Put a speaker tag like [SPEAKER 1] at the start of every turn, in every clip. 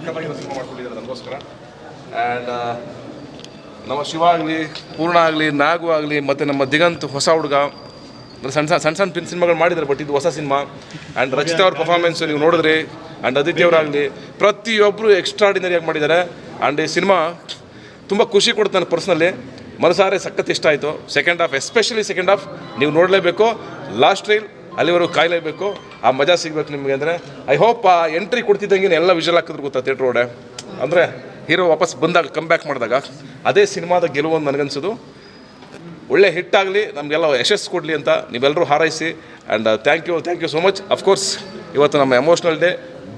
[SPEAKER 1] Cinema ಮಾಡ್ಕೊಂಡಿದ್ದಾರೆ ನನಗೋಸ್ಕರ and ನಮ್ಮ ಶಿವ ಆಗಲಿ, ಪೂರ್ಣ ಆಗಲಿ, ನಾಗು ಆಗಲಿ, ಮತ್ತು ನಮ್ಮ ದಿಗಂತ್ ಹೊಸ ಹುಡುಗ, ಅಂದರೆ ಸಣ್ಣ ಸಣ್ಣ ಸಣ್ಣ ಸಣ್ಣ ಪಿನ್ ಸಿನಿಮಾಗಳು ಮಾಡಿದ್ದಾರೆ ಬಟ್ ಇದು ಹೊಸ ಸಿನಿಮಾ. ಆ್ಯಂಡ್ ರಚಿತಾ ಅವ್ರ ಪರ್ಫಾರ್ಮೆನ್ಸು ನೀವು ನೋಡಿದ್ರಿ ಆ್ಯಂಡ್ ಆದಿತ್ಯವರಾಗಲಿ ಪ್ರತಿಯೊಬ್ಬರು ಎಕ್ಸ್ಟ್ರಾಡಿನರಿಯಾಗಿ ಮಾಡಿದ್ದಾರೆ. ಆ್ಯಂಡ್ ಈ ಸಿನಿಮಾ ತುಂಬ ಖುಷಿ ಕೊಡುತ್ತೆ ನನ್ನ ಪರ್ಸ್ನಲ್ಲಿ ಮನಸಾರೆ ಸಖತ್ ಇಷ್ಟ ಆಯಿತು. Second half especially second half ನೀವು ನೋಡಲೇಬೇಕು. ಲಾಸ್ಟ್ ರೈಲ್ ಅಲ್ಲಿವರೆಗೂ ಕಾಯಲೇಬೇಕು. ಆ ಮಜಾ ಸಿಗಬೇಕು ನಿಮಗೆ ಅಂದರೆ ಐ ಹೋಪ್ ಆ ಎಂಟ್ರಿ ಕೊಡ್ತಿದ್ದಂಗೆ ಎಲ್ಲ ವಿಷಲ್ ಹಾಕಿದ್ರು ಗೊತ್ತಾ ಥಿಯೇಟ್ರ್ ಒಡೆ ಅಂದರೆ ಹೀರೋ ವಾಪಸ್ ಬಂದಾಗ ಕಮ್ ಬ್ಯಾಕ್ ಮಾಡಿದಾಗ. ಅದೇ ಸಿನಿಮಾದ ಗೆಲುವು ಅಂತ ನನಗನ್ಸೋದು. ಒಳ್ಳೆ ಹಿಟ್ಟಾಗಲಿ ನಮಗೆಲ್ಲ ಯಶಸ್ಸು ಕೊಡಲಿ ಅಂತ ನೀವೆಲ್ಲರೂ ಹಾರೈಸಿ. And thank you thank you so much of course ಇವತ್ತು ನಮ್ಮ ಎಮೋಷ್ನಲ್ ಡೇ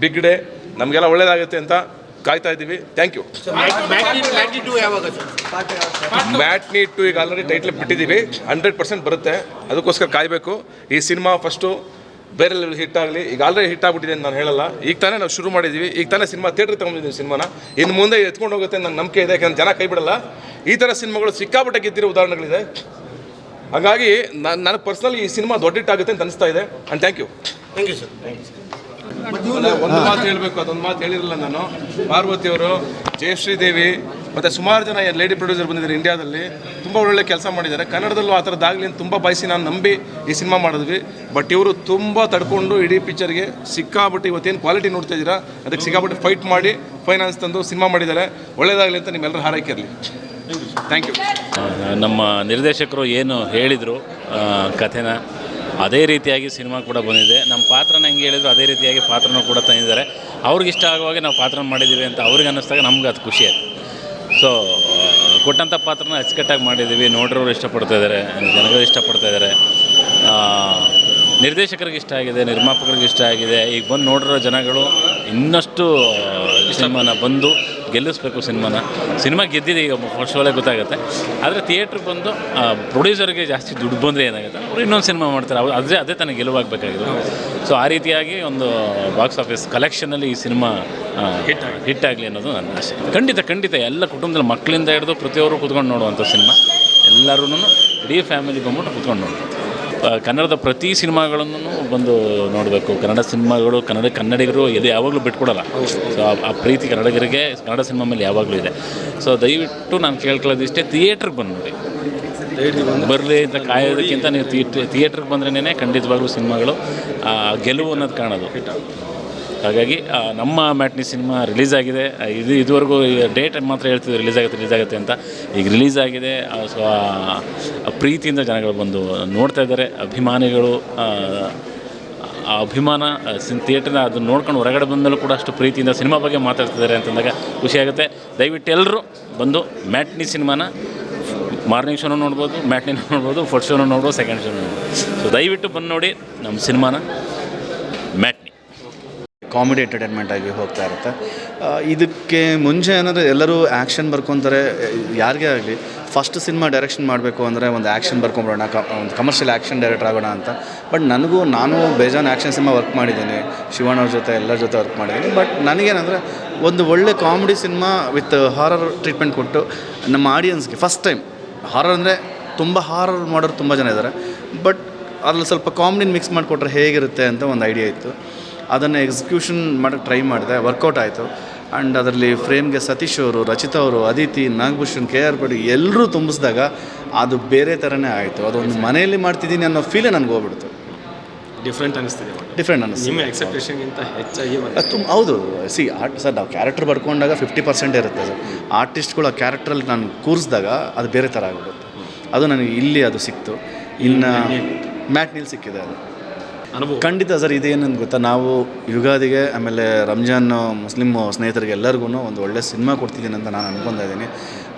[SPEAKER 1] ಬಿಗ್ ಡೇ ನಮಗೆಲ್ಲ ಒಳ್ಳೆಯದಾಗುತ್ತೆ ಅಂತ ಕಾಯ್ತಾ ಇದ್ದೀವಿ. Thank you mat neat two ಈಗ ಆಲ್ರೆಡಿ ಟೈಟ್ಲ್ ಬಿಟ್ಟಿದ್ದೀವಿ. ಹಂಡ್ರೆಡ್ ಪರ್ಸೆಂಟ್ ಬರುತ್ತೆ. ಅದಕ್ಕೋಸ್ಕರ ಕಾಯಬೇಕು. ಈ ಸಿನಿಮಾ ಫಸ್ಟು ಬೇರೆ ಹಿಟ್ ಆಗಲಿ. ಈಗ ಆಲ್ರೆಡಿ ಹಿಟ್ ಆಗ್ಬಿಟ್ಟಿದೆ ಅಂತ ನಾನು ಹೇಳಲ್ಲ. ಈಗ ತಾನೇ ನಾವು ಶುರು ಮಾಡಿದ್ದೀವಿ. ಈಗ ತಾನೇ ಸಿನಿಮಾ ಥಿಯೇಟ್ರಿಗೆ ತೊಗೊಂಡಿದ್ದೀವಿ ಸಿನಿಮಾನ ಇನ್ನು ಮುಂದೆ ಎತ್ಕೊಂಡು ಹೋಗುತ್ತೆ ನನ್ನ ನಂಬಿಕೆ ಇದೆ. ಯಾಕಂದ್ರೆ ಜನ ಕೈ ಬಿಡಲ್ಲ. ಈ ಥರ ಸಿನಿಮಾಗಳು ಸಿಕ್ಕಾಪಟ್ಟೆ ಗೆದ್ದಿರೋ ಉದಾಹರಣೆಗಳಿದೆ. ಹಾಗಾಗಿ ನಾನು ನನಗೆ ಪರ್ಸ್ನಲಿ ಈ ಸಿನಿಮಾ ದೊಡ್ಡ ಹಿಟ್ ಆಗುತ್ತೆ ಅಂತ ಅನಿಸ್ತಾ ಇದೆ. And thank you
[SPEAKER 2] thank you sir
[SPEAKER 1] ಒಂದು ಮಾತು ಹೇಳಬೇಕು, ಅದೊಂದು ಮಾತು ಹೇಳಿರಲಿಲ್ಲ ನಾನು. ಪಾರ್ವತಿ ಅವರು ಜಯಶ್ರೀ ದೇವಿ ಮತ್ತು ಸುಮಾರು ಜನ ಲೇಡಿ ಪ್ರೊಡ್ಯೂಸರ್ ಬಂದಿದ್ದಾರೆ ಇಂಡಿಯಾದಲ್ಲಿ ತುಂಬ ಒಳ್ಳೆ ಕೆಲಸ ಮಾಡಿದ್ದಾರೆ. ಕನ್ನಡದಲ್ಲೂ ಆ ಥರದ್ದಾಗಲಿ ಅಂತ ತುಂಬ ಬಯಸಿ ನಾನು ನಂಬಿ ಈ ಸಿನಿಮಾ ಮಾಡಿದ್ವಿ. ಬಟ್ ಇವರು ತುಂಬ ತಡ್ಕೊಂಡು ಇಡೀ ಪಿಕ್ಚರ್ಗೆ ಸಿಕ್ಕಾಬಿಟ್ಟು ಇವತ್ತೇನು ಕ್ವಾಲಿಟಿ ನೋಡ್ತಾ ಇದ್ದೀರಾ? ಅದಕ್ಕೆ ಸಿಕ್ಕಾಬಿಟ್ಟು ಫೈಟ್ ಮಾಡಿ ಫೈನಾನ್ಸ್ ತಂದು ಸಿನಿಮಾ ಮಾಡಿದ್ದಾರೆ. ಒಳ್ಳೇದಾಗಲಿ ಅಂತ ನಿಮ್ಮೆಲ್ಲರೂ ಹಾರೈಕೆ ಇರಲಿ. ಥ್ಯಾಂಕ್ ಯು
[SPEAKER 3] ನಮ್ಮ ನಿರ್ದೇಶಕರು ಏನು ಹೇಳಿದರು ಕಥೆನ ಅದೇ ರೀತಿಯಾಗಿ ಸಿನಿಮಾ ಕೂಡ ಬಂದಿದೆ. ನಮ್ಮ ಪಾತ್ರನ ಹೆಂಗೆ ಹೇಳಿದ್ರು ಅದೇ ರೀತಿಯಾಗಿ ಪಾತ್ರನೂ ಕೂಡ ತಂದಿದ್ದಾರೆ. ಅವ್ರಿಗೆ ಇಷ್ಟ ಆಗುವಾಗೆ ನಾವು ಪಾತ್ರ ಮಾಡಿದ್ದೀವಿ ಅಂತ ಅವ್ರಿಗೆ ಅನ್ನಿಸ್ದಾಗ ನಮ್ಗೆ ಅದು ಖುಷಿ ಆಯಿತು. ಸೊ ಕೊಟ್ಟಂಥ ಪಾತ್ರನ ಅಚ್ಚುಕಟ್ಟಾಗಿ ಮಾಡಿದ್ದೀವಿ. ನೋಡಿರೋರು ಇಷ್ಟಪಡ್ತಾ ಇದ್ದಾರೆ, ಜನಗಳು ಇಷ್ಟಪಡ್ತಾ ಇದ್ದಾರೆ. ನಿರ್ದೇಶಕರಿಗೆ ಇಷ್ಟ ಆಗಿದೆ, ನಿರ್ಮಾಪಕರಿಗೆ ಇಷ್ಟ ಆಗಿದೆ. ಈಗ ಬಂದು ನೋಡಿರೋ ಜನಗಳು ಇನ್ನಷ್ಟು ಸಿನಿಮಾನ ಬಂದು ಗೆಲ್ಲಿಸ್ಬೇಕು ಸಿನಿಮಾನ. ಸಿನಿಮಾ ಗೆದ್ದಿದೆ ಈಗ ಫಸ್ಟ್ ಒಳಗೆ ಗೊತ್ತಾಗುತ್ತೆ. ಆದರೆ ಥಿಯೇಟ್ರಿಗೆ ಬಂದು ಪ್ರೊಡ್ಯೂಸರ್ಗೆ ಜಾಸ್ತಿ ದುಡ್ಡು ಬಂದರೆ ಏನಾಗುತ್ತೆ? ಅವ್ರು ಇನ್ನೊಂದು ಸಿನಿಮಾ ಮಾಡ್ತಾರೆ. ಅವ್ರು ಅದೇ ಅದೇ ತನಗೆ ಗೆಲುವಾಗಬೇಕಾಗಿದೆ ಸೊ ಆ ರೀತಿಯಾಗಿ ಒಂದು ಬಾಕ್ಸ್ ಆಫೀಸ್ ಕಲೆಕ್ಷನಲ್ಲಿ ಈ ಸಿನಿಮಾ ಹಿಟ್ ಹಿಟ್ ಆಗಲಿ ಅನ್ನೋದು ನನ್ನ ಆಸೆ. ಖಂಡಿತ ಖಂಡಿತ ಎಲ್ಲ ಕುಟುಂಬದಲ್ಲಿ ಮಕ್ಕಳಿಂದ ಹಿಡಿದು ಪ್ರತಿಯೊಬ್ಬರು ಕುತ್ಕೊಂಡು ನೋಡುವಂಥ ಸಿನಿಮಾ. ಎಲ್ಲರೂ ಇಡೀ ಫ್ಯಾಮಿಲಿ ಬಂದ್ಬಿಟ್ಟು ಕುತ್ಕೊಂಡು ನೋಡ್ಬೋದು. ಆ, ಕನ್ನಡದ ಪ್ರತಿ ಸಿನಿಮಾಗಳನ್ನು ಬಂದು ನೋಡಬೇಕು. ಕನ್ನಡ ಸಿನಿಮಾಗಳು ಕನ್ನಡ ಕನ್ನಡಿಗರು ಎದೆ ಯಾವಾಗಲೂ ಬಿಟ್ಕೊಡಲ್ಲ. ಸೊ ಆ- ಪ್ರೀತಿ ಕನ್ನಡಿಗರಿಗೆ ಕನ್ನಡ ಸಿನಿಮಾ ಮೇಲೆ ಯಾವಾಗಲೂ ಇದೆ. ಸೊ ದಯವಿಟ್ಟು ನಾನು ಕೇಳ್ಕೊಳ್ಳೋದು ಇಷ್ಟೇ ಥಿಯೇಟ್ರಿಗೆ ಬಂದು ನೋಡಿ. ಬರಲಿ ಅಂತ ಕಾಯೋದಕ್ಕಿಂತ ನೀವು ಥಿಯೇಟ್ರ್ ಥಿಯೇಟ್ರಿಗೆ ಬಂದ್ರೇ ಖಂಡಿತವಾಗ್ಲೂ ಸಿನಿಮಾಗಳು ಗೆಲುವು ಅನ್ನೋದು ಕಾಣೋದು. ಹಾಗಾಗಿ ನಮ್ಮ ಮ್ಯಾಟ್ನಿ ಸಿನಿಮಾ ರಿಲೀಸ್ ಆಗಿದೆ. ಇದು ಇದುವರೆಗೂ ಡೇಟ್ ಮಾತ್ರ ಹೇಳ್ತಿದ್ರು ರಿಲೀಸ್ ಆಗುತ್ತೆ ರಿಲೀಸ್ ಆಗುತ್ತೆ ಅಂತ. ಈಗ ರಿಲೀಸ್ ಆಗಿದೆ ಸೊ ಪ್ರೀತಿಯಿಂದ ಜನಗಳು ಬಂದು ನೋಡ್ತಾ ಇದ್ದಾರೆ. ಅಭಿಮಾನಿಗಳು ಆ, ಅಭಿಮಾನ ಸಿನ್ ಥಿಯೇಟ್ರನ್ನ ಅದನ್ನು ನೋಡ್ಕೊಂಡು ಹೊರಗಡೆ ಬಂದಮೇಲೂ ಕೂಡ ಅಷ್ಟು ಪ್ರೀತಿಯಿಂದ ಸಿನಿಮಾ ಬಗ್ಗೆ ಮಾತಾಡ್ತಿದ್ದಾರೆ ಅಂತಂದಾಗ ಖುಷಿಯಾಗುತ್ತೆ ದಯವಿಟ್ಟು ಎಲ್ಲರೂ ಬಂದು ಮ್ಯಾಟ್ನಿ ಸಿನಿಮಾನ ಮಾರ್ನಿಂಗ್ ಶೋನು ನೋಡ್ಬೋದು ಮ್ಯಾಟ್ನಿನೂ ನೋಡ್ಬೋದು ಫಸ್ಟ್ ಶೋನು ನೋಡ್ಬೋದು ಸೆಕೆಂಡ್ ಶೋನು ನೋಡ್ಬೋದು. ಸೊ ದಯವಿಟ್ಟು ಬಂದು ನೋಡಿ ನಮ್ಮ ಸಿನಿಮಾನ ಮ್ಯಾಟ್ನಿ
[SPEAKER 4] ಕಾಮಿಡಿ ಎಂಟರ್ಟೈನ್ಮೆಂಟ್ ಆಗಿ ಹೋಗ್ತಾ ಇರುತ್ತೆ. ಇದಕ್ಕೆ ಮುಂಚೆ ಏನಂದರೆ ಎಲ್ಲರೂ ಆ್ಯಕ್ಷನ್ ಬರ್ಕೊತಾರೆ ಯಾರಿಗೇ ಆಗಲಿ ಫಸ್ಟ್ ಸಿನಿಮಾ ಡೈರೆಕ್ಷನ್ ಮಾಡಬೇಕು ಅಂದರೆ ಒಂದು ಆ್ಯಕ್ಷನ್ ಬರ್ಕೊಂಬಿಡೋಣ ಒಂದು ಕಮರ್ಷಿಯಲ್ ಆ್ಯಕ್ಷನ್ ಡೈರೆಕ್ಟರ್ ಆಗೋಣ ಅಂತ. ಬಟ್ ನನಗೂ, ನಾನು ಬೇಜಾನ್ ಆ್ಯಕ್ಷನ್ ಸಿನಿಮಾ ವರ್ಕ್ ಮಾಡಿದ್ದೀನಿ, ಶಿವಣ್ಣ ಅವ್ರ ಜೊತೆ, ಎಲ್ಲರ ಜೊತೆ ವರ್ಕ್ ಮಾಡಿದ್ದೀನಿ. ಬಟ್ ನನಗೇನಂದರೆ, ಒಂದು ಒಳ್ಳೆ comedy cinema with horror treatment ಕೊಟ್ಟು ನಮ್ಮ ಆಡಿಯನ್ಸ್ಗೆ ಫಸ್ಟ್ ಟೈಮ್ ಹಾರರ್ ಅಂದರೆ ತುಂಬ ಹಾರರ್ ಮಾಡೋರು ತುಂಬ ಜನ ಇದ್ದಾರೆ. ಬಟ್ ಅದ್ರಲ್ಲಿ ಸ್ವಲ್ಪ ಕಾಮಿಡಿನ ಮಿಕ್ಸ್ ಮಾಡಿಕೊಟ್ರೆ ಹೇಗಿರುತ್ತೆ ಅಂತ ಒಂದು ಐಡಿಯಾ ಇತ್ತು. ಅದನ್ನು ಎಕ್ಸಿಕ್ಯೂಷನ್ ಮಾಡೋಕ್ಕೆ ಟ್ರೈ ಮಾಡಿದೆ ವರ್ಕೌಟ್ ಆಯಿತು. ಆ್ಯಂಡ್ ಅದರಲ್ಲಿ ಫ್ರೇಮ್ಗೆ ಸತೀಶ್ ಅವರು ರಚಿತಾ ಅವರು ಅದಿತಿ ನಾಗಭೂಷಣ್ ಕೆ ಆರ್ ಪಡಿ ಎಲ್ಲರೂ ತುಂಬಿಸಿದಾಗ ಅದು ಬೇರೆ ಥರನೇ ಆಯಿತು. ಅದೊಂದು ಮನೆಯಲ್ಲಿ ಮಾಡ್ತಿದ್ದೀನಿ ಅನ್ನೋ ಫೀಲೇ ನನಗೆ ಹೋಗ್ಬಿಡ್ತು.
[SPEAKER 2] ಡಿಫ್ರೆಂಟ್ ಅನಿಸ್ತಿದೆ
[SPEAKER 4] ಡಿಫ್ರೆಂಟ್ ಅನ್ನಿಸ್ತು
[SPEAKER 2] ನಿಮ್ಮ ಎಕ್ಸೆಪ್ಟೇಷನ್ಗಿಂತ ಹೆಚ್ಚಾಗಿ
[SPEAKER 4] ತುಂಬ ಹೌದು. ಸಿ ಆರ್ಟ್ ಸರ್ ನಾವು ಕ್ಯಾರೆಕ್ಟರ್ ಬರ್ಕೊಂಡಾಗ ಫಿಫ್ಟಿ ಪರ್ಸೆಂಟ್ ಇರುತ್ತೆ ಅದು. ಆರ್ಟಿಸ್ಟ್ಗಳು ಆ ಕ್ಯಾರೆಕ್ಟ್ರಲ್ಲಿ ನಾನು ಕೂರಿಸಿದಾಗ ಅದು ಬೇರೆ ಥರ ಆಗಿಬಿಡುತ್ತೆ. ಅದು ನನಗೆ ಇಲ್ಲಿ ಅದು ಸಿಕ್ತು. ಇನ್ನು ಮ್ಯಾಟ್ನಿಲ್ ಸಿಕ್ಕಿದೆ ಅದು.
[SPEAKER 2] ಅನುಭವ.
[SPEAKER 4] ಖಂಡಿತ ಸರ್ ಇದೇನಂತ ಗೊತ್ತಾ? ನಾವು ಯುಗಾದಿಗೆ ಆಮೇಲೆ ರಂಜಾನ್ ಮುಸ್ಲಿಮ್ ಸ್ನೇಹಿತರಿಗೆ ಎಲ್ಲರಿಗೂ ಒಂದು ಒಳ್ಳೆ ಸಿನಿಮಾ ಕೊಡ್ತಿದ್ದೀನಿ ಅಂತ ನಾನು ಅನ್ಕೊತಾ ಇದ್ದೀನಿ.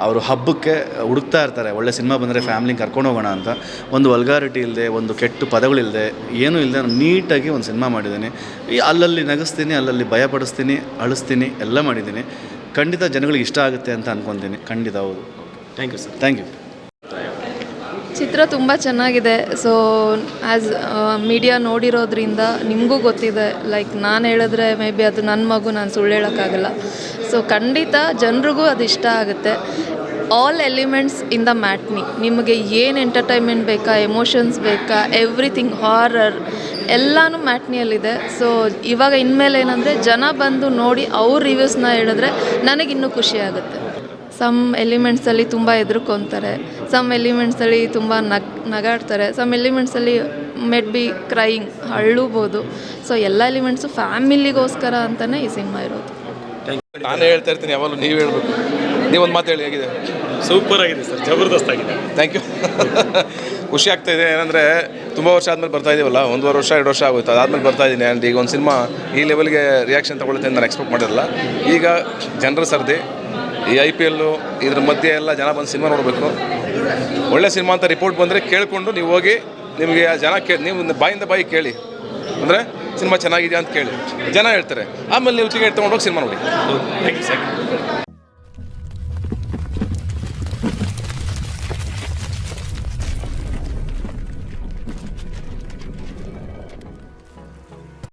[SPEAKER 4] ಅವರು ಹಬ್ಬಕ್ಕೆ ಹುಡುಕ್ತಾ ಇರ್ತಾರೆ ಒಳ್ಳೆ ಸಿನಿಮಾ ಬಂದರೆ ಫ್ಯಾಮ್ಲಿಗೆ ಕರ್ಕೊಂಡು ಹೋಗೋಣ ಅಂತ. ಒಂದು ವಲ್ಗಾರಿಟಿ ಇಲ್ಲದೆ ಒಂದು ಕೆಟ್ಟು ಪದಗಳಿಲ್ಲದೆ ಏನೂ ಇಲ್ಲದೆ ನೀಟಾಗಿ ಒಂದು ಸಿನಿಮಾ ಮಾಡಿದ್ದೀನಿ. ಈ ಅಲ್ಲಲ್ಲಿ ನಗಿಸ್ತೀನಿ ಅಲ್ಲಲ್ಲಿ ಭಯಪಡಿಸ್ತೀನಿ ಅಳಿಸ್ತೀನಿ ಎಲ್ಲ ಮಾಡಿದ್ದೀನಿ. ಖಂಡಿತ ಜನಗಳಿಗೆ ಇಷ್ಟ ಆಗುತ್ತೆ ಅಂತ ಅನ್ಕೊತೀನಿ. ಖಂಡಿತ ಹೌದು.
[SPEAKER 2] Thank you sir
[SPEAKER 4] thank you
[SPEAKER 5] ಚಿತ್ರ ತುಂಬ ಚೆನ್ನಾಗಿದೆ. ಸೊ ಆ್ಯಸ್ ಮೀಡಿಯಾ ನೋಡಿರೋದ್ರಿಂದ ನಿಮಗೂ ಗೊತ್ತಿದೆ. ಲೈಕ್ ನಾನು ಹೇಳಿದ್ರೆ ಮೇ ಬಿ ಅದು ನನ್ನ ಮಗು, ನಾನು ಸುಳ್ಳು ಹೇಳೋಕ್ಕಾಗಲ್ಲ. ಸೊ ಖಂಡಿತ ಜನರಿಗೂ ಅದು ಇಷ್ಟ ಆಗುತ್ತೆ. All elements in the Matinee ನಿಮಗೆ ಏನು ಎಂಟರ್ಟೈನ್ಮೆಂಟ್ ಬೇಕಾ ಎಮೋಷನ್ಸ್ ಬೇಕಾ ಎವ್ರಿಥಿಂಗ್ ಹಾರರ್ ಎಲ್ಲನೂ ಮ್ಯಾಟ್ನಿಯಲ್ಲಿದೆ ಸೊ ಇವಾಗ ಇನ್ಮೇಲೆ ಏನಂದರೆ ಜನ ಬಂದು ನೋಡಿ ಅವ್ರ ರಿವ್ಯೂಸ್ನ ಹೇಳಿದ್ರೆ ನನಗಿನ್ನೂ ಖುಷಿ ಆಗುತ್ತೆ. ಸಮ್ ಎಲಿಮೆಂಟ್ಸಲ್ಲಿ ತುಂಬ ಹೆದರ್ಕೊತಾರೆ ಸಮ್ ಎಲಿಮೆಂಟ್ಸಲ್ಲಿ ತುಂಬ ನಗ್ ನಗಾಡ್ತಾರೆ. ಸಮ್ ಎಲಿಮೆಂಟ್ಸಲ್ಲಿ ಮೆಡ್ ಬಿ ಕ್ರೈಯಿಂಗ್ ಅಳ್ಳುಬೋದು. ಸೊ ಎಲ್ಲ ಎಲಿಮೆಂಟ್ಸು ಫ್ಯಾಮಿಲಿಗೋಸ್ಕರ ಅಂತಲೇ ಈ ಸಿನಿಮಾ ಇರೋದು.
[SPEAKER 1] ನಾನೇ ಹೇಳ್ತಾ ಇರ್ತೀನಿ ಯಾವಾಗಲೂ ನೀವು ಹೇಳ್ಬೇಕು. ನೀವೊಂದು ಮಾತು ಹೇಳಿ ಹೇಗಿದೆ?
[SPEAKER 2] ಸೂಪರ್ ಆಗಿದೆ ಸರ್ ಜಬರ್ದಸ್ತ್ ಆಗಿದೆ.
[SPEAKER 1] ಥ್ಯಾಂಕ್ ಯು ಖುಷಿ ಆಗ್ತಾ ಇದೆ ಏನಂದರೆ ತುಂಬ ವರ್ಷ ಆದಮೇಲೆ ಬರ್ತಾ ಇದೀವಲ್ಲ? ಒಂದೂವರೆ ವರ್ಷ ಎರಡು ವರ್ಷ ಆಗೋಯ್ತು ಅದಾದಮೇಲೆ ಬರ್ತಾ ಇದ್ದೀನಿ ಆ್ಯಂಡ್ ಈಗ ಒಂದು ಸಿನಿಮಾ ಈ ಲೆವೆಲ್ಗೆ ರಿಯಾಕ್ಷನ್ ತೊಗೊಳುತ್ತೆ ಅಂತ ನಾನು ಎಕ್ಸ್ಪೆಕ್ಟ್ ಮಾಡಿರಲ್ಲ. ಈಗ ಜನರ ಸರ್ದಿ ಈ ಐ ಪಿ ಎಲ್ಲು ಇದ್ರ ಮಧ್ಯೆ ಎಲ್ಲ ಜನ ಬಂದು ಸಿನಿಮಾ ನೋಡಬೇಕು. ಒಳ್ಳೆ ಸಿನಿಮಾ ಅಂತ ರಿಪೋರ್ಟ್ ಬಂದರೆ ಕೇಳಿಕೊಂಡು ನೀವು ಹೋಗಿ ನಿಮಗೆ ಆ ಜನ ಕೇಳಿ ನೀವು ಬಾಯಿಂದ ಬಾಯಿ ಕೇಳಿ. ಅಂದರೆ ಸಿನಿಮಾ ಚೆನ್ನಾಗಿದೆಯಾ ಅಂತ ಕೇಳಿ. ಜನ ಹೇಳ್ತಾರೆ. ಆಮೇಲೆ ನೀವು ಟಿಕೆಟ್ ತೊಗೊಂಡೋಗಿ ಸಿನಿಮಾ ನೋಡಿ.
[SPEAKER 2] Thank you sir